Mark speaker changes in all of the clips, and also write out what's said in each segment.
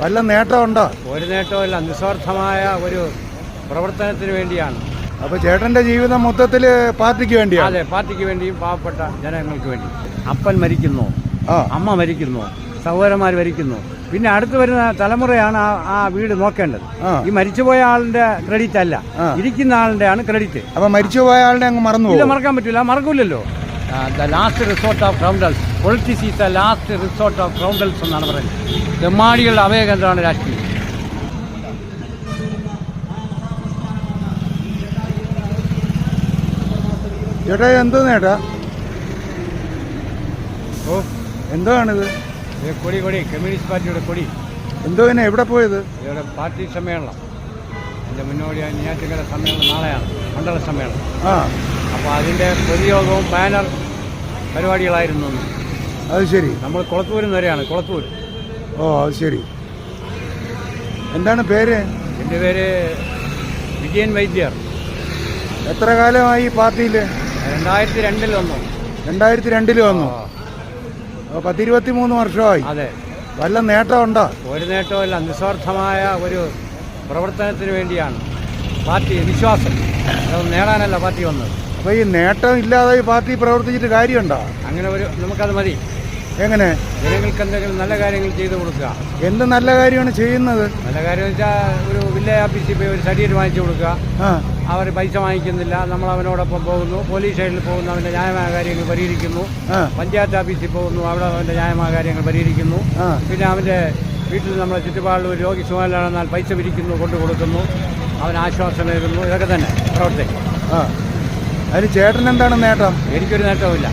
Speaker 1: വല്ല നേട്ടമുണ്ടോ?
Speaker 2: ഒരു നേട്ടമില്ല നിസ്വാർത്ഥമായ ഒരു പ്രവർത്തനത്തിന് വേണ്ടിയാണ്.
Speaker 1: അപ്പൊ ചേട്ടന്റെ ജീവിതം മൊത്തത്തിൽ പാർട്ടിക്ക് വേണ്ടിയാണ്
Speaker 2: അതെ പാർട്ടിക്ക് വേണ്ടിയും പാവപ്പെട്ട ജനങ്ങൾക്ക് വേണ്ടി. അപ്പൻ മരിക്കുന്നു അമ്മ മരിക്കുന്നു സഹോദരന്മാർ മരിക്കുന്നു. പിന്നെ അടുത്ത് വരുന്ന തലമുറയാണ് ആ വീട് നോക്കേണ്ടത്. ഈ മരിച്ചുപോയ ആളിന്റെ ക്രെഡിറ്റ് അല്ല. ഇരിക്കുന്ന ആളിന്റെ ആണ് ക്രെഡിറ്റ്
Speaker 1: അപ്പൊ മരിച്ചുപോയ ആളിനെ അങ്ങ് മറന്നു
Speaker 2: മറക്കാൻ പറ്റില്ല മറക്കൂലല്ലോ. The last resort of scoundrels politics is the last resort of scoundrels എന്നാണ് പറയുന്നത്. തെമ്മാടികളുടെ അഭയകേന്ദ്രമാണ് രാഷ്ട്രീയം?
Speaker 1: ചേട്ടാ എന്തോ നേട്ടാ
Speaker 2: ഓ.
Speaker 1: എന്താണിത്?
Speaker 2: കൊടി കൊടി കമ്മ്യൂണിസ്റ്റ് പാർട്ടിയുടെ കൊടി.
Speaker 1: എന്തോ പിന്നെ എവിടെ പോയത്?
Speaker 2: ഇവിടെ പാർട്ടി സമ്മേളനം. എന്റെ മുന്നോടിയായ നെയ്യാറ്റിങ്കര സമ്മേളനം നാളെയാണ് മണ്ഡല സമ്മേളനം.
Speaker 1: ആ.
Speaker 2: അപ്പോൾ അതിന്റെ പൊതുയോഗവും ബാനർ പരിപാടികളായിരുന്നു.
Speaker 1: അത് ശരി.
Speaker 2: നമ്മൾ കുളത്തൂരിൽ നിന്ന് വരെയാണ് കുളത്തൂർ
Speaker 1: ഓ അത് ശരി. എന്താണ് പേര്?
Speaker 2: എന്റെ പേര് വിജയൻ വൈദ്യർ.
Speaker 1: എത്ര കാലമായി ഈ പാർട്ടിയിൽ
Speaker 2: രണ്ടായിരത്തി രണ്ടിൽ വന്നു.
Speaker 1: രണ്ടായിരത്തി രണ്ടിൽ വന്നു. പത്തിരുപത്തി മൂന്ന് വർഷമായി.
Speaker 2: അതെ.
Speaker 1: വല്ല നേട്ടമുണ്ടോ?
Speaker 2: ഒരു നേട്ടമല്ല നിസ്വാർത്ഥമായ ഒരു പ്രവർത്തനത്തിന് വേണ്ടിയാണ് പാർട്ടി വിശ്വാസം. അത് നേടാനല്ല പാർട്ടി വന്നത്.
Speaker 1: അപ്പോൾ ഈ നേട്ടം ഇല്ലാതെ ഈ പാർട്ടി പ്രവർത്തിച്ചിട്ട് കാര്യമുണ്ടോ?
Speaker 2: അങ്ങനെ ഒരു നമുക്കത് മതി.
Speaker 1: എങ്ങനെ?
Speaker 2: ജനങ്ങൾക്ക് എന്തെങ്കിലും നല്ല കാര്യങ്ങൾ ചെയ്തു കൊടുക്കുക.
Speaker 1: എന്ത് നല്ല കാര്യമാണ് ചെയ്യുന്നത്?
Speaker 2: നല്ല കാര്യം വെച്ചാൽ ഒരു വില്ലേജ് ഓഫീസിൽ പോയി ഒരു സർട്ടിഫിക്കറ്റ് വാങ്ങിച്ചു കൊടുക്കുക. അവർ പൈസ വാങ്ങിക്കുന്നില്ല. നമ്മൾ അവനോടൊപ്പം പോകുന്നു. പോലീസ് സ്റ്റേഷനിൽ പോകുന്നു. അവന്റെ ന്യായമായ കാര്യങ്ങൾ പരിഹരിക്കുന്നു. പഞ്ചായത്ത് ഓഫീസിൽ പോകുന്നു. അവിടെ അവന്റെ ന്യായമായ കാര്യങ്ങൾ പരിഹരിക്കുന്നു. പിന്നെ അവന്റെ വീട്ടിൽ നമ്മളെ ചുറ്റുപാടിൽ ഒരു രോഗി സുഖമില്ലാണെന്നാൽ പൈസ പിരിക്കുന്നു കൊണ്ടു കൊടുക്കുന്നു. അവൻ ആശ്വാസം ഇതൊക്കെ തന്നെ. പ്രവർത്തിക്കും.
Speaker 1: അതിന് ചേട്ടൻ എന്താണ് നേട്ടം?
Speaker 2: എനിക്കൊരു നേട്ടവുമില്ല.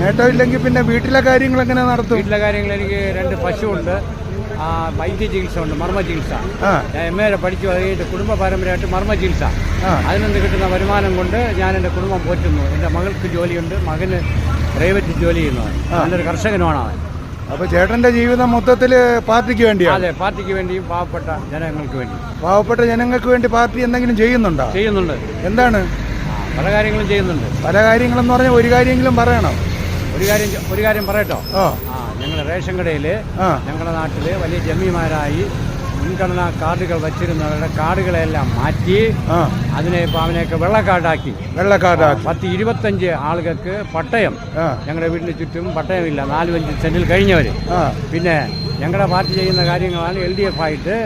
Speaker 1: നേട്ടമില്ലെങ്കിൽ പിന്നെ വീട്ടിലെ കാര്യങ്ങൾ എങ്ങനെ നടത്തും?
Speaker 2: വീട്ടിലെ കാര്യങ്ങൾ എനിക്ക് രണ്ട് പശുവുണ്ട്. വൈദ്യ ചികിത്സ ഉണ്ട് മർമ്മ ചികിത്സ. ഞാൻ എം എ പഠിച്ചു അത് കഴിഞ്ഞിട്ട് കുടുംബ പാരമ്പര്യമായിട്ട് മർമ്മ ചികിത്സ.
Speaker 1: അതിനൊന്ന്
Speaker 2: അതിൽ നിന്ന് കിട്ടുന്ന വരുമാനം കൊണ്ട് ഞാൻ എന്റെ കുടുംബം പോറ്റുന്നു. എന്റെ മകൾക്ക് ജോലിയുണ്ട് മകന് പ്രൈവറ്റ് ജോലി ചെയ്യുന്നവൻ. നല്ലൊരു കർഷകനുമാണ് അവൻ.
Speaker 1: അപ്പൊ ചേട്ടന്റെ ജീവിതം മൊത്തത്തിൽ പാർട്ടിക്ക് വേണ്ടിയാണ്
Speaker 2: അതെ പാർട്ടിക്ക് വേണ്ടിയും പാവപ്പെട്ട ജനങ്ങൾക്ക് വേണ്ടി.
Speaker 1: പാവപ്പെട്ട ജനങ്ങൾക്ക് വേണ്ടി പാർട്ടി എന്തെങ്കിലും ചെയ്യുന്നുണ്ടോ?
Speaker 2: ചെയ്യുന്നുണ്ട്.
Speaker 1: എന്താണ്?
Speaker 2: പല കാര്യങ്ങളും ചെയ്യുന്നുണ്ട്.
Speaker 1: പല കാര്യങ്ങളെന്ന് പറഞ്ഞാൽ ഒരു കാര്യമെങ്കിലും പറയണം.
Speaker 2: ഒരു കാര്യം ഒരു കാര്യം പറയട്ടോ. ആ. ഞങ്ങൾ റേഷൻ കടയിൽ ഞങ്ങളുടെ നാട്ടിൽ വലിയ ജമ്മിമാരായി മുൻഗണനാ കാർഡുകൾ വച്ചിരുന്നവരുടെ കാർഡുകളെല്ലാം മാറ്റി അതിനെ ഇപ്പം അവനെയൊക്കെ വെള്ളക്കാർഡാക്കി.
Speaker 1: വെള്ളക്കാർഡാക്കി.
Speaker 2: പത്ത് ഇരുപത്തഞ്ച് ആളുകൾക്ക് പട്ടയം. ഞങ്ങളുടെ വീടിന് ചുറ്റും പട്ടയമില്ല. നാലും അഞ്ച് സെന്റിൽ കഴിഞ്ഞവർ പിന്നെ ഞങ്ങളുടെ പാർട്ടി ചെയ്യുന്ന കാര്യങ്ങളാണ് എൽ ഡി എഫ് ആയിട്ട്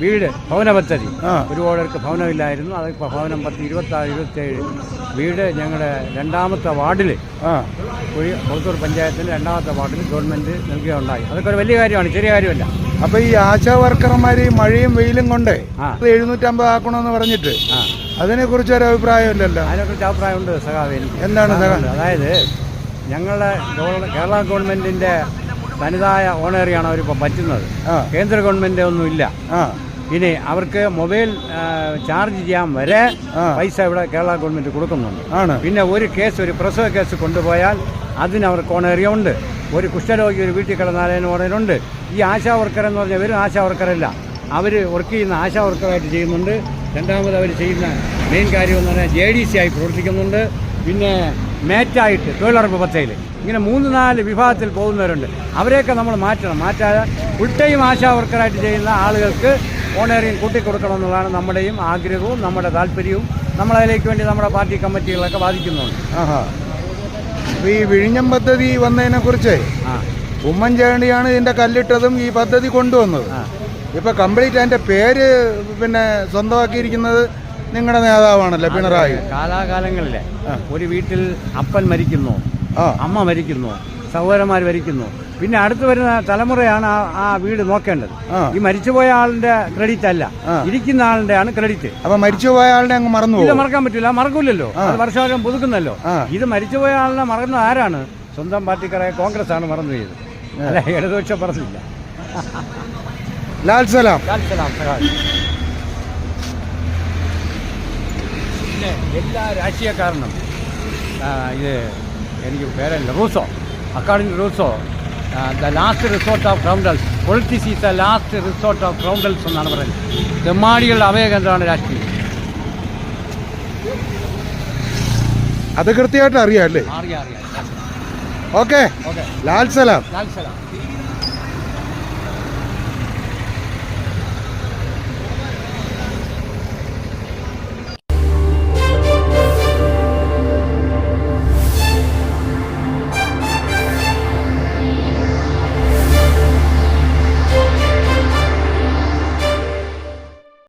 Speaker 2: വീട് ഭവന പദ്ധതി. ഒരുപാട് പേർക്ക് ഭവനമില്ലായിരുന്നു. അതിപ്പോൾ ഭവനം പത്ത് ഇരുപത്താറ് ഇരുപത്തേഴ്. വീട് ഞങ്ങളുടെ രണ്ടാമത്തെ വാർഡിൽ
Speaker 1: ഒരു
Speaker 2: കുഴി കൊളത്തൂർ പഞ്ചായത്തിന്റെ രണ്ടാമത്തെ വാർഡിൽ ഗവൺമെന്റ് നൽകുകയുണ്ടായി. അതൊക്കെ ഒരു വലിയ കാര്യമാണ് ചെറിയ കാര്യമല്ല.
Speaker 1: അപ്പോൾ ഈ ആശാ വർക്കർമാർ ഈ മഴയും വെയിലും കൊണ്ട് എഴുന്നൂറ്റമ്പത് ആക്കണമെന്ന് പറഞ്ഞിട്ട്
Speaker 2: അതിനെക്കുറിച്ച്
Speaker 1: ഒരു അഭിപ്രായം ഒരു അഭിപ്രായമില്ലല്ലോ.
Speaker 2: അതിനെക്കുറിച്ച് അഭിപ്രായമുണ്ട് സഖാവ്. എനിക്ക്
Speaker 1: എന്താണ് സഖാ?
Speaker 2: അതായത് ഞങ്ങളുടെ കേരള ഗവൺമെന്റിന്റെ തനതായ ഓണേറിയാണ് അവരിപ്പോൾ പറ്റുന്നത്. കേന്ദ്ര ഗവൺമെന്റ് ഒന്നുമില്ല ഇനി അവർക്ക് മൊബൈൽ ചാർജ് ചെയ്യാൻ വരെ പൈസ ഇവിടെ കേരള ഗവൺമെന്റ് കൊടുക്കുന്നുണ്ട്.
Speaker 1: ആണ്.
Speaker 2: പിന്നെ ഒരു കേസ് ഒരു പ്രസവ കേസ് കൊണ്ടുപോയാൽ അതിന് അവർക്ക് ഓണേറിയ ഉണ്ട്. ഒരു കുഷ്ഠരോഗി ഒരു വീട്ടിൽ കിടന്നാലും ഓണറുണ്ട് ഈ ആശാ വർക്കർ എന്ന് പറഞ്ഞാൽ ഇവരും ആശാ വർക്കറല്ല അവർ വർക്ക് ചെയ്യുന്ന ആശാ വർക്കറായിട്ട് ചെയ്യുന്നുണ്ട്. രണ്ടാമത് അവർ ചെയ്യുന്ന മെയിൻ കാര്യം എന്ന് പറഞ്ഞാൽ ജെ ഡി സി ആയി പ്രവർത്തിക്കുന്നുണ്ട്. പിന്നെ മേറ്റായിട്ട് തൊഴിലുറപ്പ് പദ്ധതിയിൽ. ഇങ്ങനെ മൂന്ന് നാല് വിഭാഗത്തിൽ പോകുന്നവരുണ്ട്. അവരെയൊക്കെ നമ്മൾ മാറ്റണം. മാറ്റാതെ ഫുൾ ടൈം ആശാ വർക്കറായിട്ട് ചെയ്യുന്ന ആളുകൾക്ക് ഓണേറിയം കൂട്ടിക്കൊടുക്കണമെന്നുള്ളതാണ് നമ്മുടെയും ആഗ്രഹവും നമ്മുടെ താല്പര്യവും. നമ്മളതിലേക്ക് വേണ്ടി നമ്മുടെ പാർട്ടി കമ്മിറ്റികളൊക്കെ ബാധിക്കുന്നുണ്ട്
Speaker 1: ആഹാ. ഈ വിഴിഞ്ഞം പദ്ധതി വന്നതിനെ കുറിച്ച്
Speaker 2: ആ.
Speaker 1: ഉമ്മൻചാണ്ടിയാണ് ഇതിന്റെ കല്ലിട്ടതും ഈ പദ്ധതി കൊണ്ടുവന്നത്. ഇപ്പൊ കംപ്ലീറ്റ് അതിന്റെ പേര് പിന്നെ സ്വന്തമാക്കിയിരിക്കുന്നത് നിങ്ങളുടെ നേതാവാണല്ലോ പിണറായി.
Speaker 2: കാലാകാലങ്ങളിലെ ഒരു വീട്ടിൽ അപ്പൻ മരിക്കുന്നു അമ്മ മരിക്കുന്നു സഹോദരന്മാർ മരിക്കുന്നു. പിന്നെ അടുത്ത് വരുന്ന തലമുറയാണ് ആ വീട് നോക്കേണ്ടത്. ഈ മരിച്ചുപോയ ആളിന്റെ ക്രെഡിറ്റ് അല്ല. ഇരിക്കുന്ന ആളിന്റെ ആണ് ക്രെഡിറ്റ്
Speaker 1: അപ്പൊ മരിച്ചുപോയ ആളിനെ അങ്ങ് മറന്നു
Speaker 2: ഇത് മറക്കാൻ പറ്റില്ല മറക്കൂലല്ലോ. അത് വർഷവാരം പുതുക്കുന്നല്ലോ. ഇത് മരിച്ചുപോയ ആളിനെ മറന്ന ആരാണ്? സ്വന്തം പാർട്ടിക്കാരായ കോൺഗ്രസ് ആണ് മറന്നു ചെയ്തത് അല്ല ഇടതുപക്ഷം പറഞ്ഞില്ല.
Speaker 1: ലാൽ സലാം.
Speaker 2: സലാം പിന്നെ എല്ലാ രാഷ്ട്രീയക്കാരനും ഇത് എനിക്ക് പേരല്ല Rousseau. Academy Rousseau. The last resort of scoundrels politics is the last resort of scoundrels എന്നാണ് പറയുന്നത്. തെമ്മാടികളുടെ അഭയകേന്ദ്രമാണ് രാഷ്ട്രീയം?
Speaker 1: അത് കൃത്യമായിട്ട് അറിയാം അല്ലേ?
Speaker 2: അറിയാം അറിയാം.
Speaker 1: ഓക്കെ.
Speaker 2: ഓക്കെ.
Speaker 1: ലാൽ സലാം.
Speaker 2: ലാൽ സലാം.